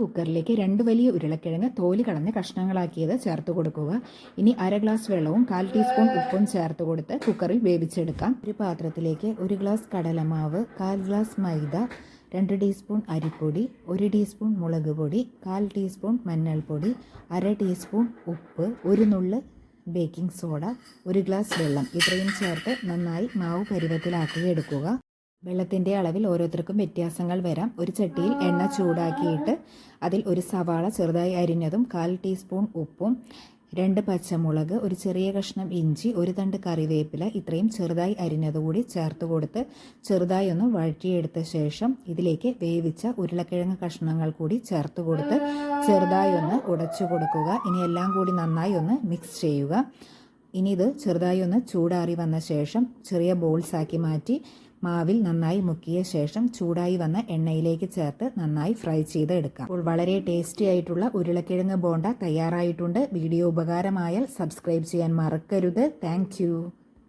കുക്കറിലേക്ക് രണ്ട് വലിയ ഉരുളക്കിഴങ്ങ് തോൽ കളഞ്ഞ് കഷ്ണങ്ങളാക്കിയത് ചേർത്ത് കൊടുക്കുക. ഇനി അര ഗ്ലാസ് വെള്ളവും കാൽ ടീസ്പൂൺ ഉപ്പും ചേർത്ത് കൊടുത്ത് കുക്കറിൽ വേവിച്ചെടുക്കാം. ഒരു പാത്രത്തിലേക്ക് ഒരു ഗ്ലാസ് കടലമാവ് കാൽ ഗ്ലാസ് മൈദ രണ്ട് ടീസ്പൂൺ അരിപ്പൊടി ഒരു ടീസ്പൂൺ മുളക് പൊടി കാൽ ടീസ്പൂൺ മഞ്ഞൾപ്പൊടി അര ടീസ്പൂൺ ഉപ്പ് ഒരു നുള്ള് ബേക്കിംഗ് സോഡ ഒരു ഗ്ലാസ് വെള്ളം. ഇത്രയും ചേർത്ത് നന്നായി മാവ് പരുവത്തിലാക്കി എടുക്കുക. വെള്ളത്തിന്റെ അളവിൽ ഓരോരുത്തർക്കും വ്യത്യാസങ്ങൾ വരാം. ഒരു ചട്ടിയിൽ എണ്ണ ചൂടാക്കിയിട്ട് അതിൽ ഒരു സവാള ചെറുതായി അരിഞ്ഞതും കാൽ ടീസ്പൂൺ ഉപ്പും രണ്ട് പച്ചമുളക് ഒരു ചെറിയ കഷ്ണം ഇഞ്ചി ഒരു തണ്ട് കറിവേപ്പില ഇത്രയും ചെറുതായി അരിഞ്ഞതുകൂടി ചേർത്ത് കൊടുത്ത് ചെറുതായി ഒന്ന് വഴറ്റിയെടുത്ത ശേഷം ഇതിലേക്ക് വേവിച്ച ഉരുളക്കിഴങ്ങ് കഷ്ണങ്ങൾ കൂടി ചേർത്ത് കൊടുത്ത് ചെറുതായി ഒന്ന് ഉടച്ചു കൊടുക്കുക. ഇനി എല്ലാം കൂടി നന്നായി ഒന്ന് മിക്സ് ചെയ്യുക. ഇനി ഇത് ചെറുതായി ഒന്ന് ചൂടാറി വന്ന ശേഷം ചെറിയ ബോൾസ് ആക്കി മാറ്റി മാവിൽ നന്നായി മുക്കിയ ശേഷം ചൂടായി വന്ന എണ്ണയിലേക്ക് ചേർത്ത് നന്നായി ഫ്രൈ ചെയ്ത് എടുക്കാം അപ്പോൾ വളരെ ടേസ്റ്റി ആയിട്ടുള്ള ഉരുളക്കിഴങ്ങ് ബോണ്ട തയ്യാറായിട്ടുണ്ട്. വീഡിയോ ഉപകാരമായാൽ സബ്സ്ക്രൈബ് ചെയ്യാൻ മറക്കരുത്. താങ്ക്